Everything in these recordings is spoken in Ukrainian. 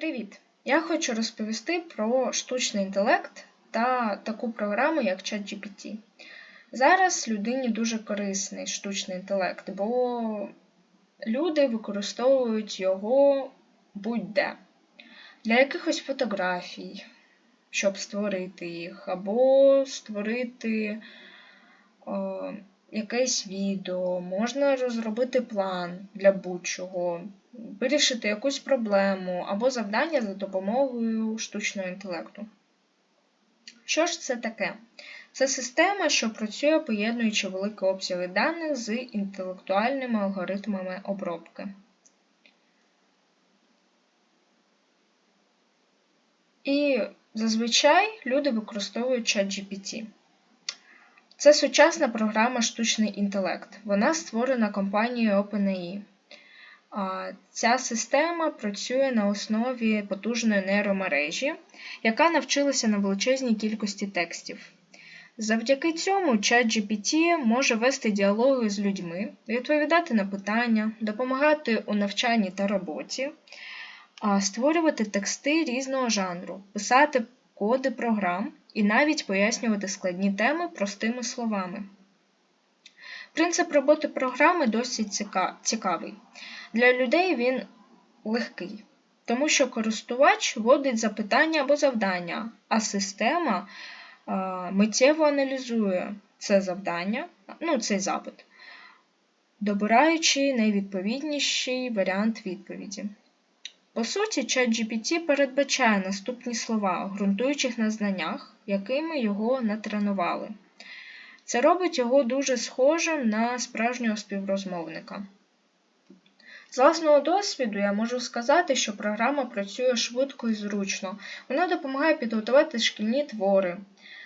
Привіт! Я хочу розповісти про штучний інтелект та таку програму, як ChatGPT. Зараз людині дуже корисний штучний інтелект, бо люди використовують його будь-де для якихось фотографій, щоб створити їх, або створити о, якесь відео, можна розробити план для будь-чого вирішити якусь проблему або завдання за допомогою штучного інтелекту. Що ж це таке? Це система, що працює, поєднуючи великі обсяги даних з інтелектуальними алгоритмами обробки. І зазвичай люди використовують ChatGPT. Це сучасна програма штучний інтелект. Вона створена компанією OpenAI. Ця система працює на основі потужної нейромережі, яка навчилася на величезній кількості текстів. Завдяки цьому ChatGPT може вести діалоги з людьми, відповідати на питання, допомагати у навчанні та роботі, створювати тексти різного жанру, писати коди програм і навіть пояснювати складні теми простими словами. Принцип роботи програми досить цікавий. Для людей він легкий, тому що користувач вводить запитання або завдання, а система миттєво аналізує це завдання, ну, цей запит, добираючи найвідповідніший варіант відповіді. По суті, ChatGPT передбачає наступні слова, ґрунтуючих на знаннях, якими його натренували. Це робить його дуже схожим на справжнього співрозмовника. З власного досвіду я можу сказати, що програма працює швидко і зручно. Вона допомагає підготувати шкільні твори,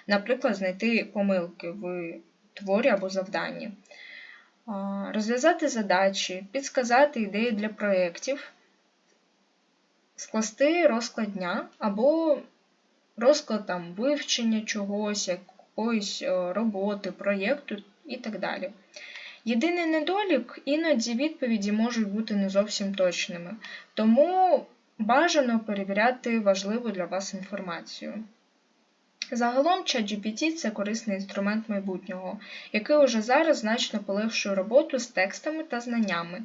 наприклад, знайти помилки в творі або завданні, розв'язати задачі, підсказати ідеї для проєктів, скласти розклад дня або розклад там, вивчення чогось, якоїсь е, роботи, проєкту і так далі. Єдиний недолік, іноді відповіді можуть бути не зовсім точними, тому бажано перевіряти важливу для вас інформацію. Загалом ChatGPT – це корисний інструмент майбутнього, який уже зараз значно полегшує роботу з текстами та знаннями.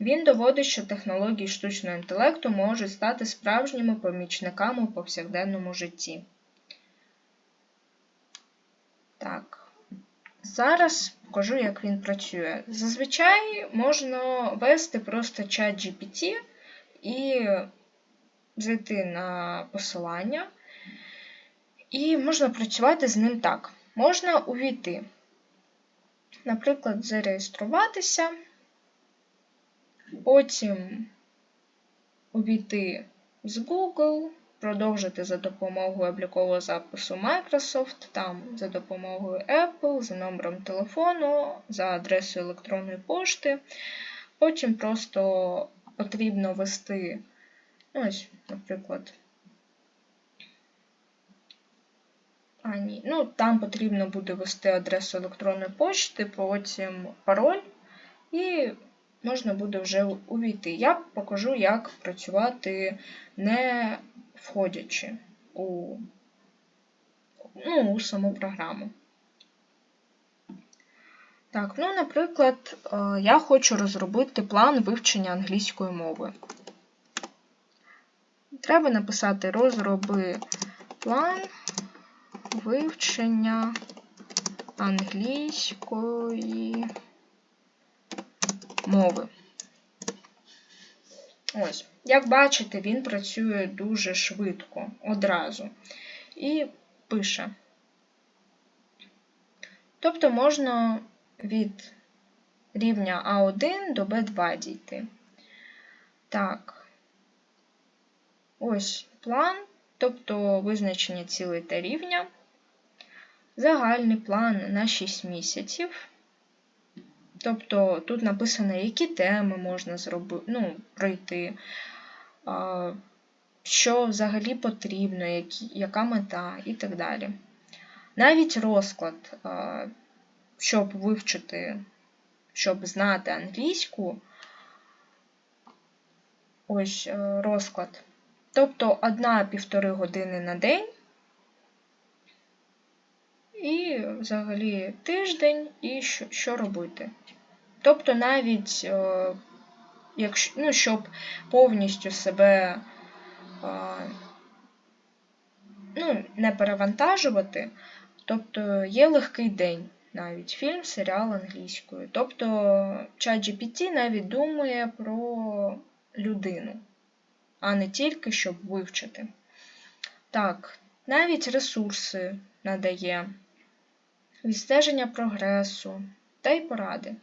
Він доводить, що технології штучного інтелекту можуть стати справжніми помічниками у повсякденному житті. Так, зараз покажу, як він працює. Зазвичай можна ввести просто чат GPT і зайти на посилання, і можна працювати з ним так. Можна увійти, наприклад, зареєструватися, потім увійти з Google продовжити за допомогою облікового запису Microsoft, там за допомогою Apple, за номером телефону, за адресою електронної пошти. Потім просто потрібно ввести, ну, ось, наприклад, а, ні, ну, там потрібно буде ввести адресу електронної пошти, потім пароль, і можна буде вже увійти. Я покажу, як працювати не входячи у, ну, у саму програму. Так, ну, наприклад, е, я хочу розробити план вивчення англійської мови. Треба написати розроби план вивчення англійської мови. Ось, як бачите, він працює дуже швидко одразу. І пише. Тобто можна від рівня А1 до Б2 дійти. Так, ось план, тобто визначення цілей та рівня, загальний план на 6 місяців. Тобто тут написано, які теми можна зробити, ну, пройти, що взагалі потрібно, яка мета і так далі. Навіть розклад, щоб вивчити, щоб знати англійську, ось е, розклад. Тобто одна-півтори години на день. І взагалі тиждень, і що, що робити. Тобто навіть, е, якщо, ну, щоб повністю себе е, ну, не перевантажувати, тобто є легкий день навіть фільм, серіал англійською. Тобто ChatGPT навіть думає про людину, а не тільки щоб вивчити. Так, навіть ресурси надає, відстеження прогресу та й поради.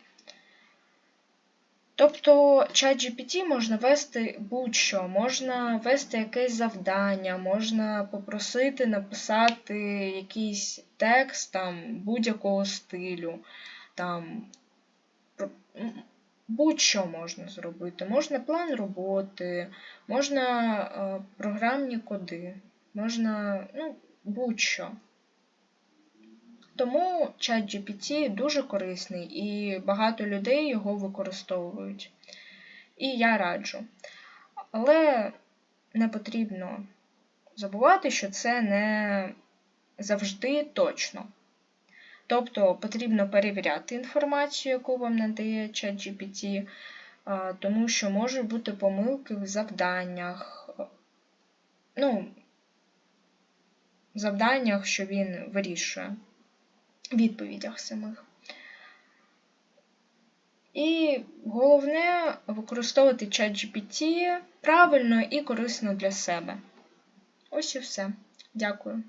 Тобто ChatGPT можна вести будь-що, можна вести якесь завдання, можна попросити написати якийсь текст там будь-якого стилю, там будь-що можна зробити. Можна план роботи, можна е, програмні коди, можна ну, будь-що. Тому ChatGPT дуже корисний і багато людей його використовують. І я раджу. Але не потрібно забувати, що це не завжди точно. Тобто потрібно перевіряти інформацію, яку вам надає ChatGPT, тому що можуть бути помилки в завданнях, ну, завданнях, що він вирішує відповідях самих. І головне використовувати ChatGPT правильно і корисно для себе. Ось і все. Дякую.